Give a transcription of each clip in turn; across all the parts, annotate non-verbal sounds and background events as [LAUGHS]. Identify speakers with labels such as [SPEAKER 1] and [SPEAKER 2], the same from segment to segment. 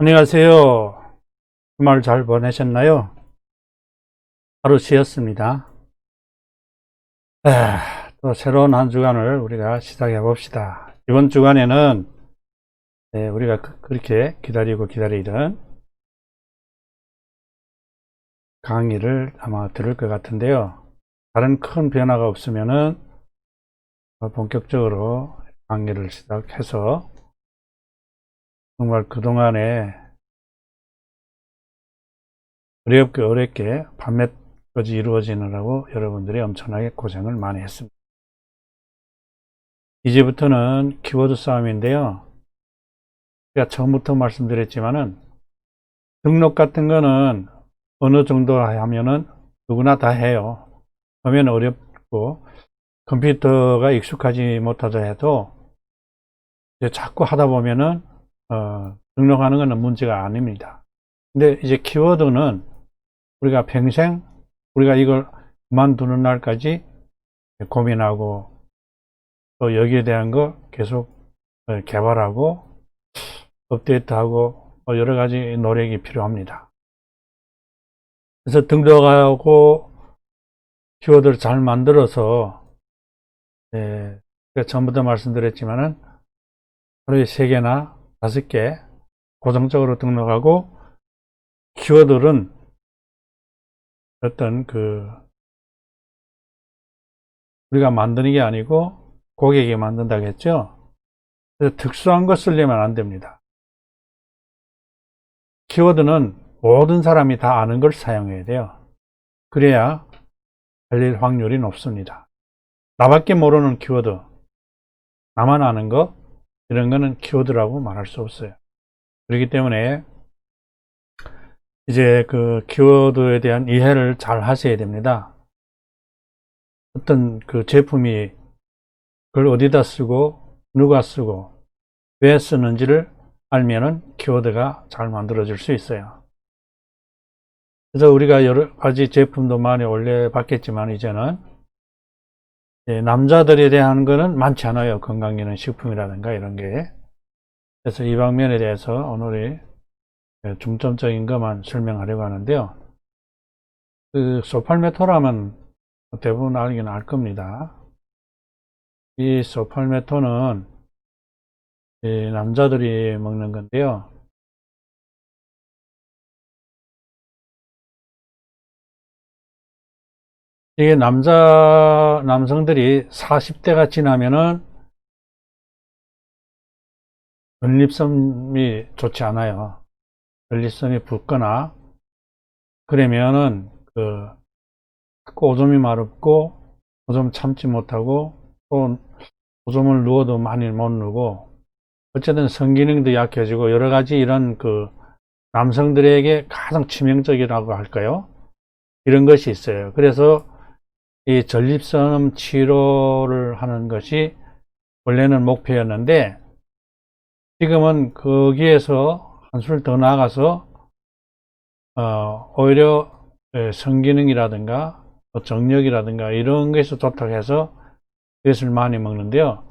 [SPEAKER 1] 안녕하세요. 주말 잘 보내셨나요? 하루 쉬었습니다. 아, 또 새로운 한 주간을 우리가 시작해 봅시다. 이번 주간에는 네, 우리가 그- 그렇게 기다리고 기다리던 강의를 아마 들을 것 같은데요. 다른 큰 변화가 없으면은 어, 본격적으로 강의를 시작해서 정말 그동안에 어렵게 어렵게 밤낮까지 이루어지느라고 여러분들이 엄청나게 고생을 많이 했습니다. 이제부터는 키워드 싸움인데요. 제가 처음부터 말씀드렸지만은 등록 같은 거는 어느 정도 하면은 누구나 다 해요. 하면 어렵고 컴퓨터가 익숙하지 못하다 해도 자꾸 하다 보면은 어, 등록하는 것은 문제가 아닙니다. 근데 이제 키워드는 우리가 평생 우리가 이걸 그만두는 날까지 고민하고 또 여기에 대한 거 계속 어, 개발하고 업데이트하고 뭐 여러 가지 노력이 필요합니다. 그래서 등록하고 키워드를 잘 만들어서 예, 제가 전부터 말씀드렸지만은 하루에 세 개나 다섯 개 고정적으로 등록하고 키워드는 어떤 그 우리가 만드는 게 아니고 고객이 만든다고 했죠. 그래서 특수한 거 쓰려면 안 됩니다. 키워드는 모든 사람이 다 아는 걸 사용해야 돼요. 그래야 걸릴 확률이 높습니다. 나밖에 모르는 키워드, 나만 아는 거, 이런 거는 키워드라고 말할 수 없어요. 그렇기 때문에 이제 그 키워드에 대한 이해를 잘 하셔야 됩니다. 어떤 그 제품이 그걸 어디다 쓰고 누가 쓰고 왜 쓰는지를 알면은 키워드가 잘 만들어질 수 있어요. 그래서 우리가 여러 가지 제품도 많이 올려봤겠지만 이제는 예, 남자들에 대한 거는 많지 않아요. 건강기능 식품이라든가 이런 게. 그래서 이 방면에 대해서 오늘이 예, 중점적인 것만 설명하려고 하는데요. 그 소팔메토라면 대부분 알긴 알 겁니다. 이 소팔메토는 이 남자들이 먹는 건데요. 이게 남자, 남성들이 40대가 지나면은 전립선이 좋지 않아요. 전립선이 붓거나 그러면은 그 오줌이 마렵고 오줌 참지 못하고 또 오줌을 누워도 많이 못 누고 어쨌든 성기능도 약해지고 여러 가지 이런 그 남성들에게 가장 치명적이라고 할까요? 이런 것이 있어요. 그래서 이 전립선 치료를 하는 것이 원래는 목표였는데 지금은 거기에서 한술 더 나아가서 어, 오히려 예, 성기능이라든가 또 정력이라든가 이런 것에서 좋다고 해서 이것을 많이 먹는데요.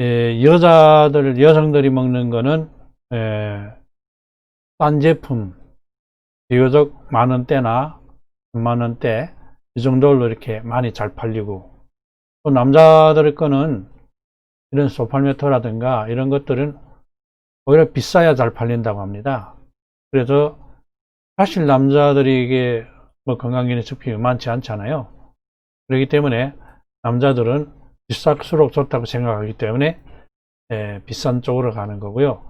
[SPEAKER 1] 예, 여자들, 여성들이 먹는 거는 예, 딴 제품 비교적 만 원대나 3만 원대 이 정도로 이렇게 많이 잘 팔리고 또 남자들 거는 이런 소팔메토라든가 이런 것들은 오히려 비싸야 잘 팔린다고 합니다. 그래서 사실 남자들이 이게 뭐 건강기능 식품이 많지 않잖아요. 그렇기 때문에 남자들은 비쌀수록 좋다고 생각하기 때문에 예, 비싼 쪽으로 가는 거고요.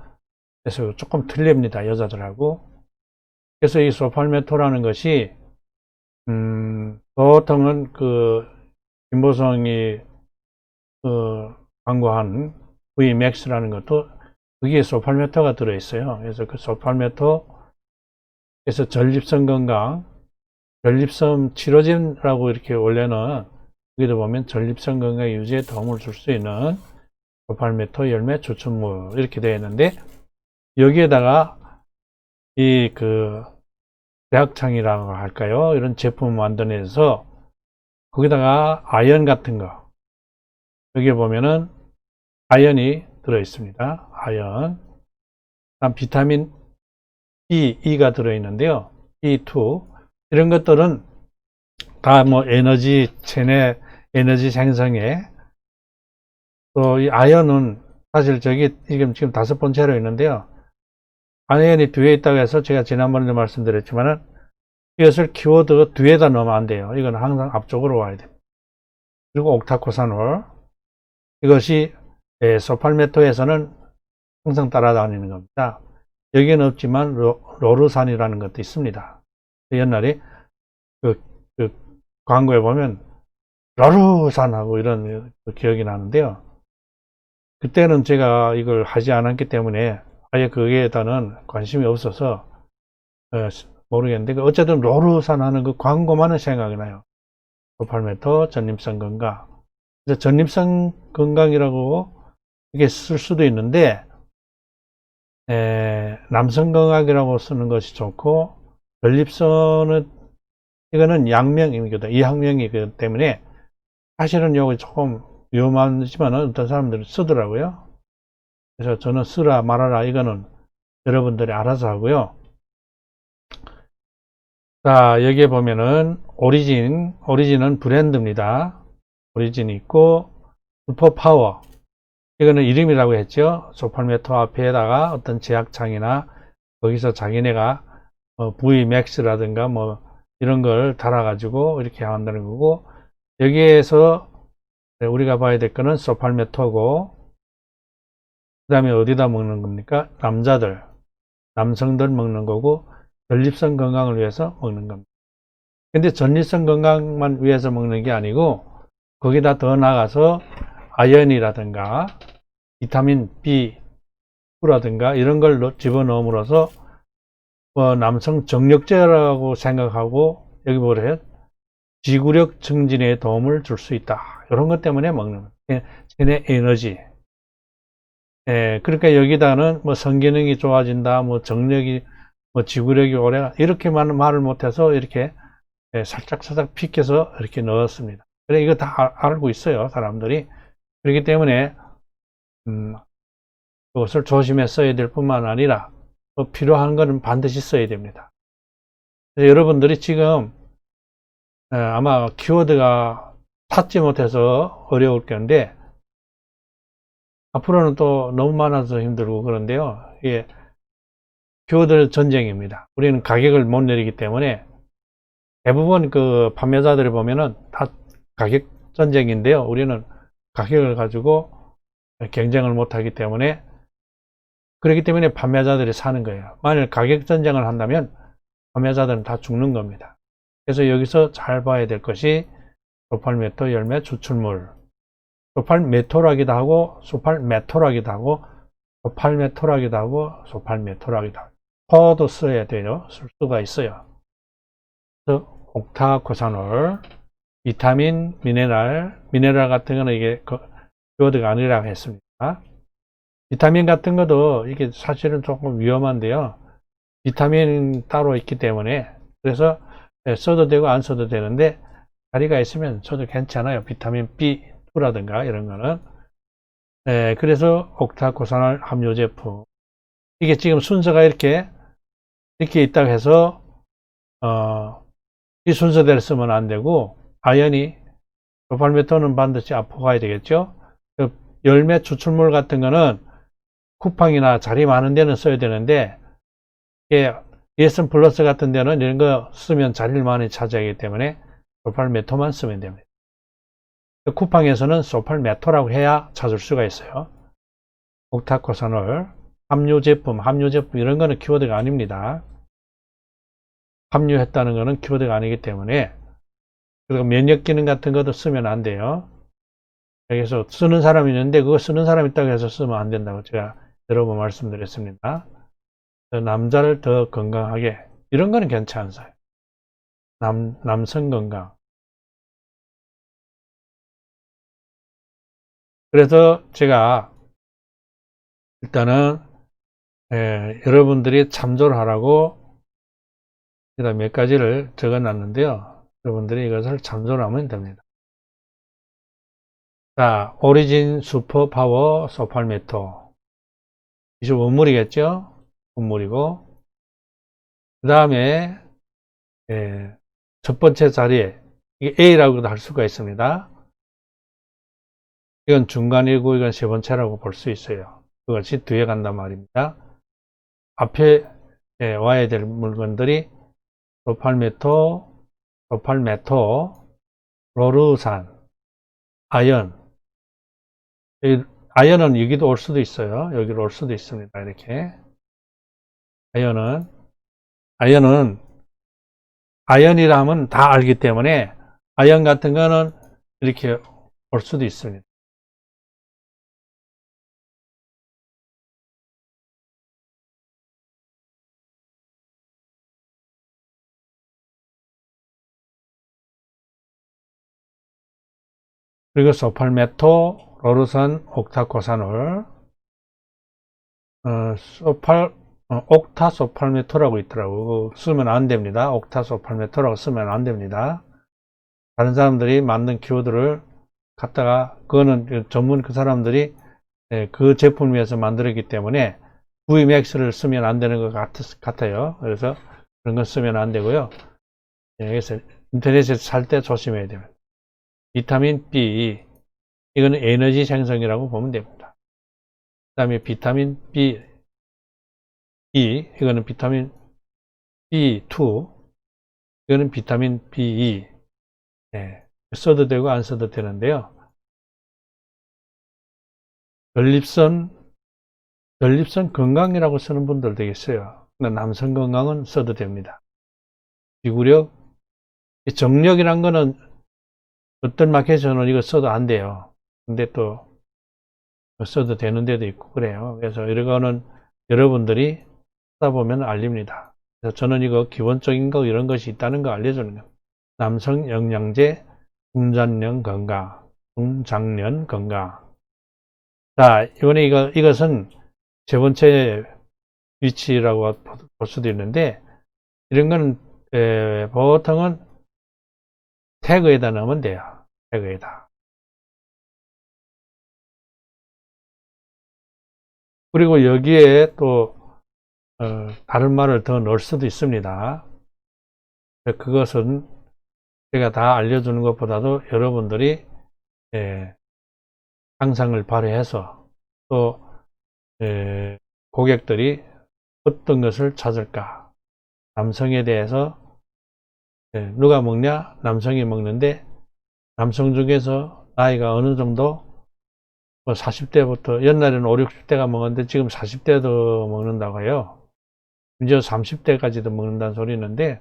[SPEAKER 1] 그래서 조금 틀립니다. 여자들하고. 그래서 이 소팔메토라는 것이 음, 보통은 그 김보성이 그 광고한 Vmax라는 것도 거기에 소팔메토가 들어있어요. 그래서 그 소팔메토 그래서 전립선 건강, 전립선 치료진이라고 이렇게 원래는 여기도 보면 전립선 건강 유지에 도움을 줄 수 있는 소팔메토 열매 추출물 이렇게 되어 있는데 여기에다가 이 그 대학창이라고 할까요? 이런 제품 만들어내서 거기다가 아연 같은 거 여기 보면은 아연이 들어 있습니다. 아연 그다음 비타민 B, E가 들어 있는데요. B2 이런 것들은 다 뭐 에너지 체내 에너지 생성에 또 이 아연은 사실 저기 지금 지금 다섯 번째로 있는데요. 아연이 뒤에 있다고 해서 제가 지난번에도 말씀드렸지만은 이것을 키워드 뒤에다 넣으면 안 돼요. 이건 항상 앞쪽으로 와야 됩니다. 그리고 옥타코산올 이것이 예, 소팔메토에서는 항상 따라다니는 겁니다. 여기는 없지만 로, 로르산이라는 것도 있습니다. 옛날에 그, 그 광고에 보면 로르산하고 이런 그 기억이 나는데요. 그때는 제가 이걸 하지 않았기 때문에 아예 거기에 대한 관심이 없어서 어, 모르겠는데 그 어쨌든 로르산 하는 그 광고만은 생각이 나요. 소팔메토 전립선 건강. 전립선 건강이라고 이게 쓸 수도 있는데 에, 남성 건강이라고 쓰는 것이 좋고 전립선은 이거는 양명입니다. 이학명이기 때문에 사실은 요거 조금 위험하지만 어떤 사람들은 쓰더라고요. 그래서 저는 쓰라 말아라 이거는 여러분들이 알아서 하고요. 자 여기에 보면은 오리진 오리진은 브랜드입니다. 오리진이 있고 슈퍼 파워 이거는 이름이라고 했죠. 소팔메토 앞에다가 어떤 제약창이나 거기서 자기네가 어, VMAX라든가 뭐 이런 걸 달아가지고 이렇게 한다는 거고 여기에서 우리가 봐야 될 거는 소팔메토고 그 다음에 어디다 먹는 겁니까? 남자들, 남성들 먹는 거고 전립선 건강을 위해서 먹는 겁니다. 근데 전립선 건강만 위해서 먹는 게 아니고 거기다 더 나가서 아연이라든가 비타민 B2라든가 이런 걸 넣- 집어넣음으로써 뭐 남성 정력제라고 생각하고 여기 뭐래요? 지구력 증진에 도움을 줄 수 있다. 이런 것 때문에 먹는. 체내 에너지. 예, 그러니까 여기다는 뭐 성기능이 좋아진다, 뭐 정력이, 뭐 지구력이 오래, 이렇게만 말을 못해서 이렇게 예, 살짝 살짝 픽해서 이렇게 넣었습니다. 그래, 이거 다 알- 알고 있어요, 사람들이. 그렇기 때문에, 음, 그것을 조심해 써야 될 뿐만 아니라, 뭐 필요한 거는 반드시 써야 됩니다. 여러분들이 지금, 예, 아마 키워드가 찾지 못해서 어려울 건데, 앞으로는 또 너무 많아서 힘들고 그런데요. 이게 키워드 전쟁입니다. 우리는 가격을 못 내리기 때문에 대부분 그 판매자들이 보면은 다 가격 전쟁인데요. 우리는 가격을 가지고 경쟁을 못 하기 때문에 그렇기 때문에 판매자들이 사는 거예요. 만일 가격 전쟁을 한다면 판매자들은 다 죽는 겁니다. 그래서 여기서 잘 봐야 될 것이 소팔메토 열매 추출물 소팔메토라기도 하고 소팔메토라기도 하고 소팔메토라기도 하고 소팔메토라기도 하고 퍼도 써야 돼요. 쓸 수가 있어요. 그래서 옥타코사놀, 비타민, 미네랄, 미네랄 같은 거는 이게 키워드가 아니라고 했습니다. 비타민 같은 것도 이게 사실은 조금 위험한데요. 비타민 따로 있기 때문에 그래서 예, 써도 되고 안 써도 되는데 자리가 있으면 써도 괜찮아요. 비타민 B2 라든가 이런 거는. 예, 그래서 옥타코사놀 함유 제품. 이게 지금 순서가 이렇게 이렇게 있다고 해서 어, 이 순서대로 쓰면 안 되고 아연이 도팔메토는 반드시 앞으로 가야 되겠죠. 그 열매 추출물 같은 거는 쿠팡이나 자리 많은 데는 써야 되는데 이게 ESN 플러스 같은 데는 이런 거 쓰면 자리를 많이 차지하기 때문에 소팔메토만 쓰면 됩니다. 그 쿠팡에서는 소팔메토라고 해야 찾을 수가 있어요. 옥타코사놀, 함유 제품, 함유 제품 이런 거는 키워드가 아닙니다. 함유했다는 거는 키워드가 아니기 때문에 그리고 면역 기능 같은 것도 쓰면 안 돼요. 여기서 쓰는 사람이 있는데 그거 쓰는 사람 있다고 해서 쓰면 안 된다고 제가 여러 번 말씀드렸습니다. 남자를 더 건강하게 이런 거는 괜찮아요. 남, 남성 건강. 그래서 제가 일단은 예, 여러분들이 참조를 하라고 일단 몇 가지를 적어 놨는데요. 여러분들이 이것을 참조를 하면 됩니다. 자, 오리진 슈퍼 파워 소팔메토. 이제 원물이겠죠? 건물이고 그 다음에 예, 첫 번째 자리에 이게 A라고도 할 수가 있습니다. 이건 중간이고 이건 세 번째라고 볼 수 있어요. 그것이 뒤에 간단 말입니다. 앞에 예, 와야 될 물건들이 도팔메토, 도팔메토, 로르산, 아연. 이 아연은 여기도 올 수도 있어요. 여기로 올 수도 있습니다. 이렇게. 아연은, 아연은, 아연이라 하면 다 알기 때문에 아연 같은 거는 이렇게 올 수도 있습니다. 그리고 소팔메토, 로르산, 옥타코산올, 어, 소팔, 어, 옥타소팔메토라고 있더라고. 쓰면 안 됩니다. 옥타소팔메토라고 쓰면 안 됩니다. 다른 사람들이 만든 키워드를 갖다가, 그거는 그 전문 그 사람들이 예, 그 제품을 위해서 만들었기 때문에 VMAX를 쓰면 안 되는 것 같, 같아요. 그래서 그런 거 쓰면 안 되고요. 예, 그래서 인터넷에서 살 때 조심해야 됩니다. 비타민 B, 이거는 에너지 생성이라고 보면 됩니다. 그 다음에 비타민 B, E, 이거는 비타민 B2, 이거는 비타민 B2. 네, 써도 되고 안 써도 되는데요. 전립선, 전립선 건강이라고 쓰는 분들도 있어요. 근데 남성 건강은 써도 됩니다. 지구력, 이 정력이란 거는 어떤 마켓에서는 이거 써도 안 돼요. 근데 또 써도 되는 데도 있고 그래요. 그래서 이런 거는 여러분들이 하다 보면 알립니다. 그래서 저는 이거 기본적인 거 이런 것이 있다는 거 알려주는 거예요. 남성 영양제, 중장년 건강, 중장년 건강. 자, 이번에 이거, 이것은 세 번째 위치라고 볼 수도 있는데, 이런 거는, 에, 보통은 태그에다 넣으면 돼요. 태그에다. 그리고 여기에 또 어, 다른 말을 더 넣을 수도 있습니다. 그것은 제가 다 알려주는 것보다도 여러분들이 예, 상상을 발휘해서 또 예, 고객들이 어떤 것을 찾을까 남성에 대해서 예, 누가 먹냐 남성이 먹는데 남성 중에서 나이가 어느 정도 뭐 40대부터 옛날에는 5, 60대가 먹었는데 지금 40대도 먹는다고 해요. 이제 30대까지도 먹는다는 소리 있는데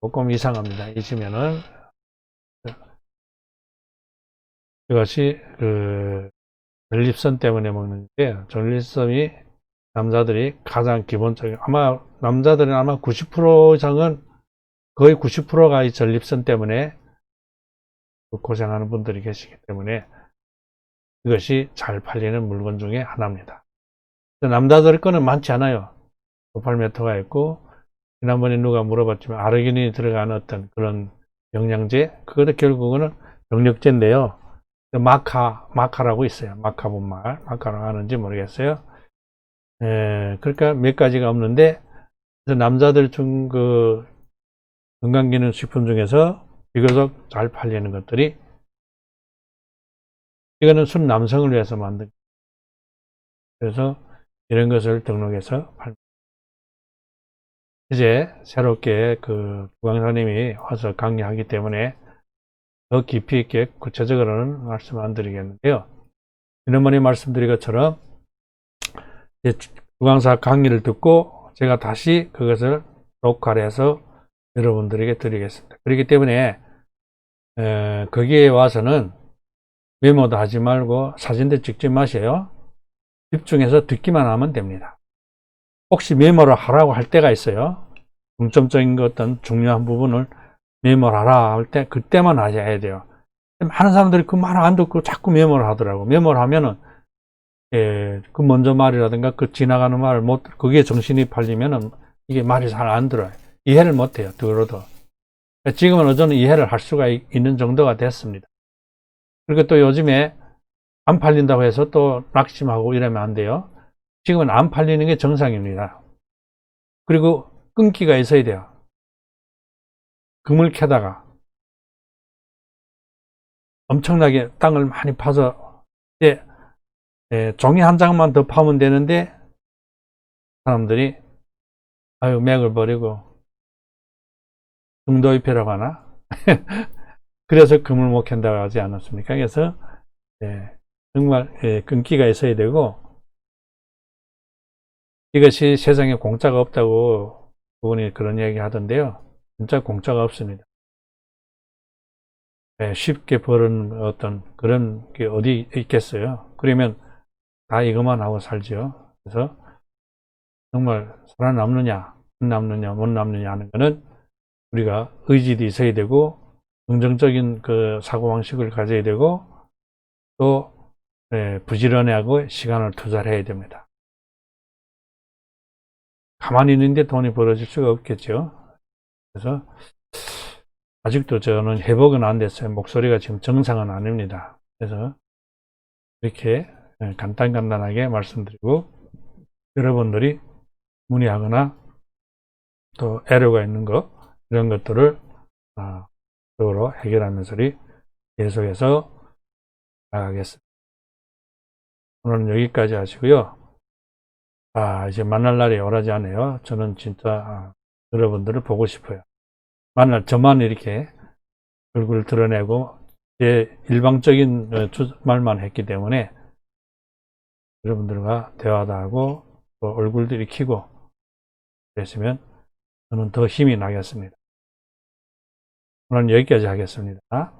[SPEAKER 1] 조금 이상합니다. 잊으면은 이것이 그 전립선 때문에 먹는데 전립선이 남자들이 가장 기본적인 아마 남자들은 아마 90% 이상은 거의 90%가 이 전립선 때문에 고생하는 분들이 계시기 때문에 이것이 잘 팔리는 물건 중에 하나입니다. 남자들 거는 많지 않아요. 도팔메토가 있고 지난번에 누가 물어봤지만 아르기닌이 들어간 어떤 그런 영양제 그것도 결국은 병력제인데요. 마카 마카라고 있어요. 마카 본말 마카라고 하는지 모르겠어요. 에, 그러니까 몇 가지가 없는데 남자들 중 그 건강기능 식품 중에서 비교적 잘 팔리는 것들이 이거는 순 남성을 위해서 만든 그래서 이런 것을 등록해서 팔 이제 새롭게 그 주강사님이 와서 강의하기 때문에 더 깊이 있게 구체적으로는 말씀 안 드리겠는데요. 지난번에 말씀드린 것처럼 주강사 강의를 듣고 제가 다시 그것을 녹화를 해서 여러분들에게 드리겠습니다. 그렇기 때문에 에, 거기에 와서는 메모도 하지 말고 사진도 찍지 마세요. 집중해서 듣기만 하면 됩니다. 혹시 메모를 하라고 할 때가 있어요. 중점적인 것 어떤 중요한 부분을 메모를 하라 할 때 그때만 하셔야 돼요. 많은 사람들이 그말안 듣고 자꾸 메모를 하더라고. 메모를 하면은 예, 그 먼저 말이라든가 그 지나가는 말을 못 그게 정신이 팔리면은 이게 말이 잘 안 들어요. 이해를 못 해요. 들어도. 지금은 어저는 이해를 할 수가 있는 정도가 됐습니다. 그리고 또 요즘에 안 팔린다고 해서 또 낙심하고 이러면 안 돼요. 지금은 안 팔리는 게 정상입니다. 그리고 끈기가 있어야 돼요. 금을 캐다가 엄청나게 땅을 많이 파서 예, 예, 종이 한 장만 더 파면 되는데 사람들이 아유 맥을 버리고 중도입회라고 하나 [LAUGHS] 그래서 금을 못 캔다고 하지 않았습니까? 그래서 예, 정말 예, 끈기가 있어야 되고 이것이 세상에 공짜가 없다고 그분이 그런 얘기 하던데요. 진짜 공짜가 없습니다. 예, 쉽게 버는 어떤 그런 게 어디 있겠어요. 그러면 다 이것만 하고 살죠. 그래서 정말 살아남느냐, 안 남느냐, 못 남느냐 하는 거는 우리가 의지도 있어야 되고 긍정적인 그 사고방식을 가져야 되고 또 예, 부지런하고 시간을 투자를 해야 됩니다. 가만히 있는데 돈이 벌어질 수가 없겠죠. 그래서 아직도 저는 회복은 안 됐어요. 목소리가 지금 정상은 아닙니다. 그래서 이렇게 예, 간단간단하게 말씀드리고 여러분들이 문의하거나 또 애로가 있는 것 이런 것들을 아, 적으로 해결하는 소리 계속해서 나가겠습니다. 오늘은 여기까지 하시고요. 아 이제 만날 날이 오라지 않네요. 저는 진짜 아, 여러분들을 보고 싶어요. 만날 저만 이렇게 얼굴을 드러내고 제 일방적인 어, 주- 말만 했기 때문에 여러분들과 대화도 하고 또 얼굴도 익히고 그랬으면 저는 더 힘이 나겠습니다. 오늘 여기까지 하겠습니다.